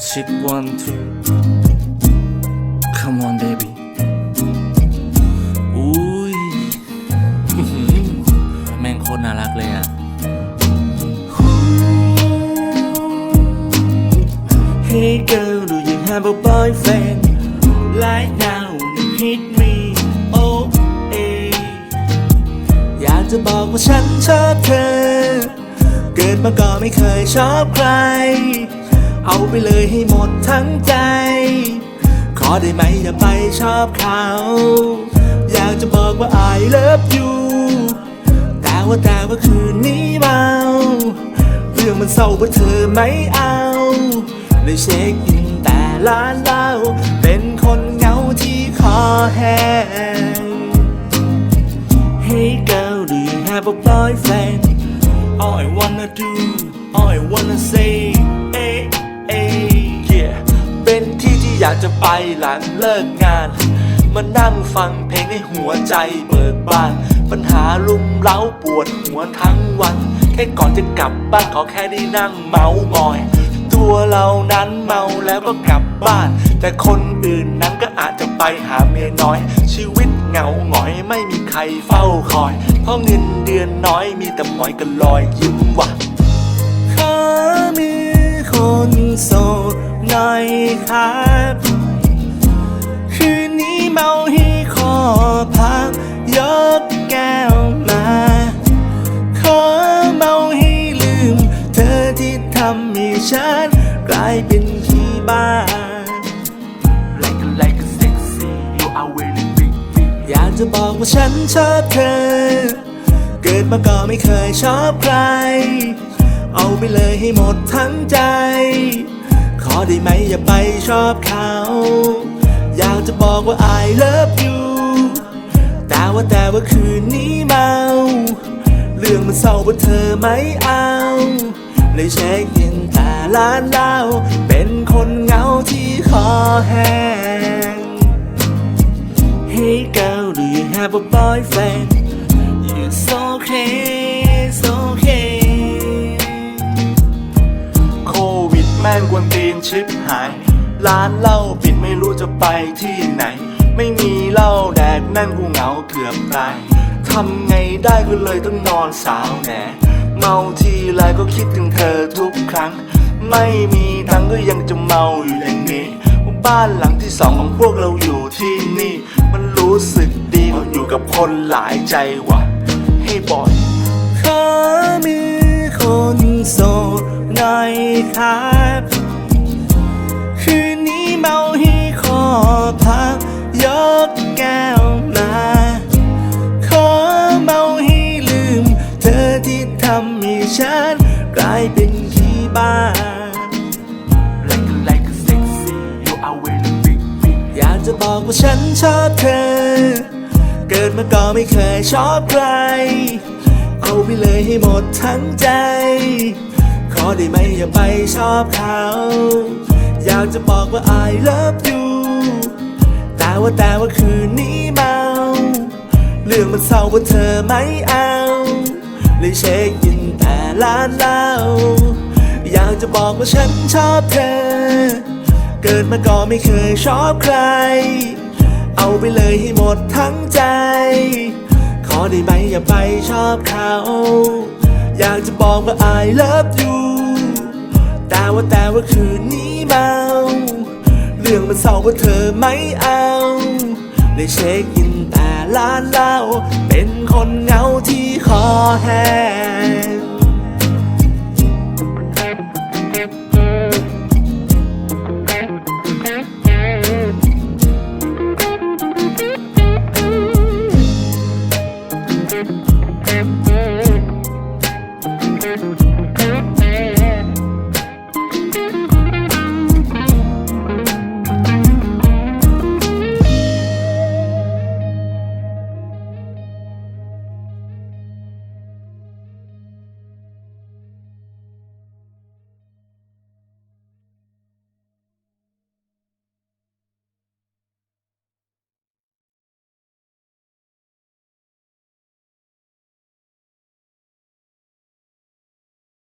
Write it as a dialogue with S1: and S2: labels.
S1: Chick one two Come on baby อุ้ยแม่งโคตรน่ารักเลยอะ Hey girl do you have a boyfriend Right now you hit me oh eh อยากจะบอกว่าฉันชอบเธอ เกิดมาก็ไม่เคยชอบใคร เอาไปเลยให้หมดทั้งใจ ขอได้ไหมอย่าไปชอบเขา อยากจะบอกว่า I love you แต่ว่าแต่ว่าคืนนี้เมาเรื่องมันเศร้าเพราะเธอไม่เอาเลยเช็คอินแต่ร้านเหล้าเป็นคนเหงาที่คอแห้ง Hey girl, do you have a boyfriend? All I wanna do, all I wanna say, hey, hey, yeah เป็นที่ที่อยากจะไปหลังเลิกงาน มานั่งฟังเพลงให้หัวใจเบิกบาน ปัญหาลุมเล้าปวดหัวทั้งวัน แค่ก่อนจะกลับบ้านขอแค่ได้นั่งเมามอย ตัวเรานั้นเมาแล้วก็กลับบ้าน แต่คนอื่นนั้นก็อาจจะไปหาเมียน้อย ชีวิตเหงาหงอยไม่มีใครเฝ้าคอย เพราะเงินเดือนน้อยมีแต่หมอยกันลอยยิ้มว่ะ คนโสดหน่อยครับ คืนนี้เมาให้คอพักยกแก้วมา ขอเมาให้ลืม เธอที่ทำให้ฉันกลายเป็นที่บ้า Like a like a sexy you are really big big อยากจะบอกว่าฉันชอบเธอ เกิดมาก็ไม่เคยชอบใคร เอาไปเลยให้หมดทั้งใจ ขอได้ไหมอย่าไปชอบเขา อยากจะบอกว่า I love you แต่ว่าแต่ว่าคืนนี้เมา เรื่องมันเศร้าเพราะเธอไม่เอาเลยเช็คอินแต่ร้านเหล้าเป็นคนเหงาที่คอแห้ง Hey girl do you have a boyfriend You so okay งกวนตีนชิบหาย ร้านเหล้าปิดไม่รู้จะไปที่ไหน ไม่มีเหล้าแดกนั่งกูเหงาเกือบตายทำไงได้ก็เลยต้องนอนสาวแหนเมาทีไรก็คิดถึงเธอทุกครั้ง ไม่มีตังก็ยังจะเมาอยู่อย่างนี้ บ้านหลังที่สองของพวกเราอยู่ที่นี่ มันรู้สึกดีกว่าอยู่กับคนหลายใจวะให้บอยขอมือคนโสดหน่อยครั ฉันกลายเป็นที่บ้า Like like sexy you are really big big อยากจะบอกว่าฉันชอบเธอ เกิดมาก็ไม่เคยชอบใคร เอาไปเลยให้หมดทั้งใจ ขอได้ไหมอย่าไปชอบเขา อยากจะบอกว่า I love you แต่ว่าแต่ว่าคืนนี้เมา เรื่องมันเศร้าเพราะเธอไม่เอา เลยเช็คอินแต่ร้านเหล้าอยากจะบอกว่าฉันชอบเธอ เกิดมาก็ไม่เคยชอบใคร เอาไปเลยให้หมดทั้งใจ ขอได้ไหมอย่าไปชอบเขา อยากจะบอกว่า I love you แต่ว่าแต่ว่าคืนนี้เมาเรื่องมันเศร้าเพราะเธอไม่เอาเลยเช็คอินแต่ร้านเหล้าเป็นคนเหงาที่ คอแห้